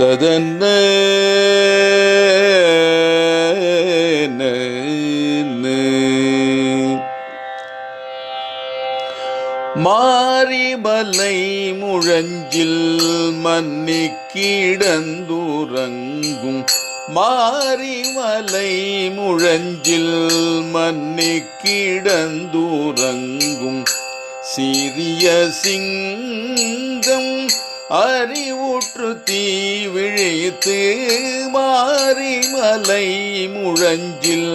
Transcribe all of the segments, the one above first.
ததன்ன மாரிமலை முழஞ்சில் மன்னி கிடந்துறங்கும் மாரிமலை முழஞ்சில் மன்னி கிடந்துறங்கும் சிறிய சிங்கம் அறிவுற்று தீ விழித்து மாறிமலை முழஞ்சில்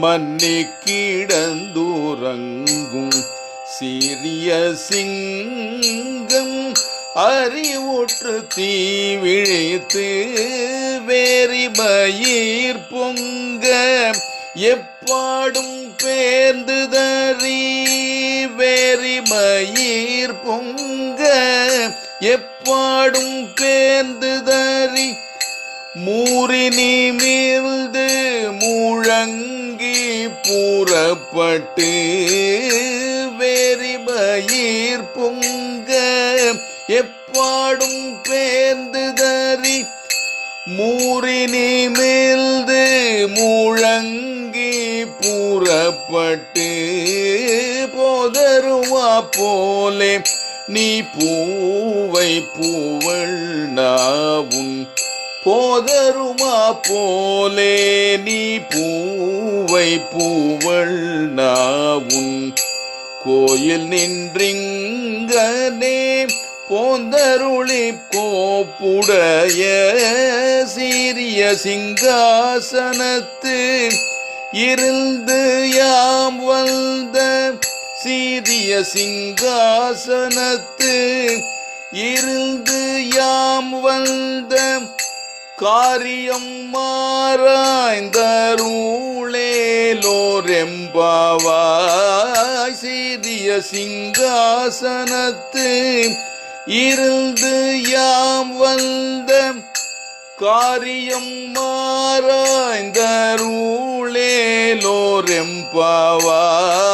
மன்னி கிடந்துறங்கும் சிறிய சிங்கம் அறிவுற்று தீ விழித்து வேரி மயிர் பொங்க எப்பாடும் பேர்ந்து தறி வேரி மயிர் பொங்க எப் பேர்ந்து தறி மூறி மீழ்ந்து முழங்கி பூரப்பட்டு வேரி மயிர் பொங்க. எப்பாடும் பேர்ந்து தறி மூறி நிமிர்ந்து முழங்கி பூரப்பட்டு போதருவா போலே. நீ பூவை பூவள் நாவும் போதருமா போலே நீ பூவை பூவள் நாவும் கோயில் நின்றிங்கனே போந்தருளி கோப்புடைய சீரிய சிங்காசனத்து இருந்து யாம் வந்த சீரிய சிங்காசனத்து இருந்து யாம் வந்த காரியம் மாறாய்ந்தருளேலோரெம்பாவாய் சீரிய சிங்காசனத்து இருந்து யாம் வந்த காரியம் மாறாய்ந்தருளேலோரெம்பாவாய்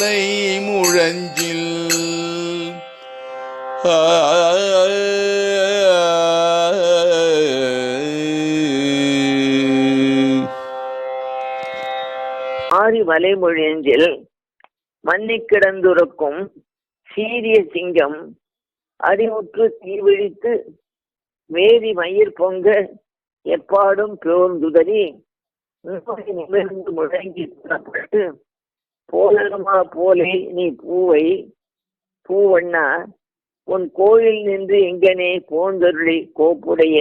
மாரிமலை முழஞ்சில். ஆரி மலைமொழியஞ்சில் மண்ணி கிடந்துறக்கும் சீரிய சிங்கம் அறிவுற்று தீவிழித்து வேதி மயிர் பொங்க எப்பாடும் பேர்ந்துதறி நிமிர்ந்து முழங்கி புறப்பட்டு போலருமா போலே நீ பூவை பூவண்ணா உன் கோயில் நின்று எங்கனே போந்தருளி கோப்புடைய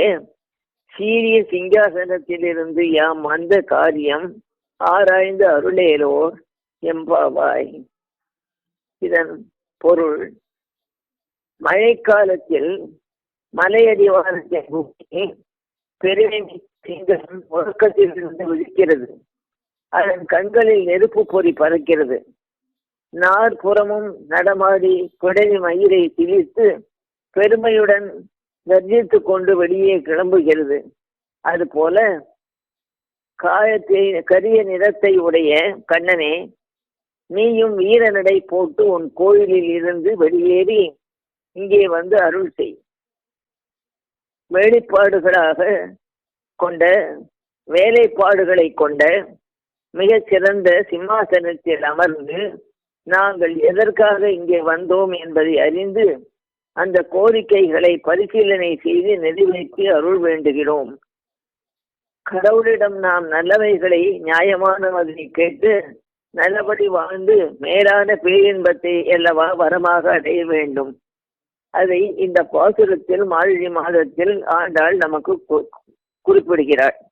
சீரிய சிங்காசனத்திலிருந்து யாம் அந்த காரியம் ஆராய்ந்து அருளேலோர் எம்பாவாய். இதன் பொருள் மழைக்காலத்தில் மலையடிவாரத்தை பெருமை சிங்கம் உறக்கத்திலிருந்து விழிக்கிறது அதன் கண்களில் நெருப்பு பொறி பறக்கிறது. நாற்புறமும் நடமாடி குடலி மயிரை திணித்து பெருமையுடன் கர்ஜித்து கொண்டு வெளியே கிளம்புகிறது. அதுபோல காயத்தை கரிய நிறத்தை உடைய கண்ணனே நீயும் வீரநடை போட்டு உன் கோயிலில் இருந்து வெளியேறி இங்கே வந்து அருள் செய். வெளிப்பாடுகளாக கொண்ட வேலைப்பாடுகளை கொண்ட மிக சிறந்த சிம்மாசனத்தில் அமர்ந்து நாங்கள் எதற்காக இங்கே வந்தோம் என்பதை அறிந்து அந்த கோரிக்கைகளை பரிசீலனை செய்து நிறைவேற்றி அருள் வேண்டுகிறோம். கடவுளிடம் நாம் நல்லவைகளை நியாயமானவதை கேட்டு நல்லபடி வாழ்ந்து மேலான பேரின்பத்தை அல்லவா வரமாக அடைய வேண்டும். அதை இந்த பாசுரத்தில் மார்கழி மாதத்தில் ஆண்டாள் நமக்கு கு- குறிப்பிடுகிறார்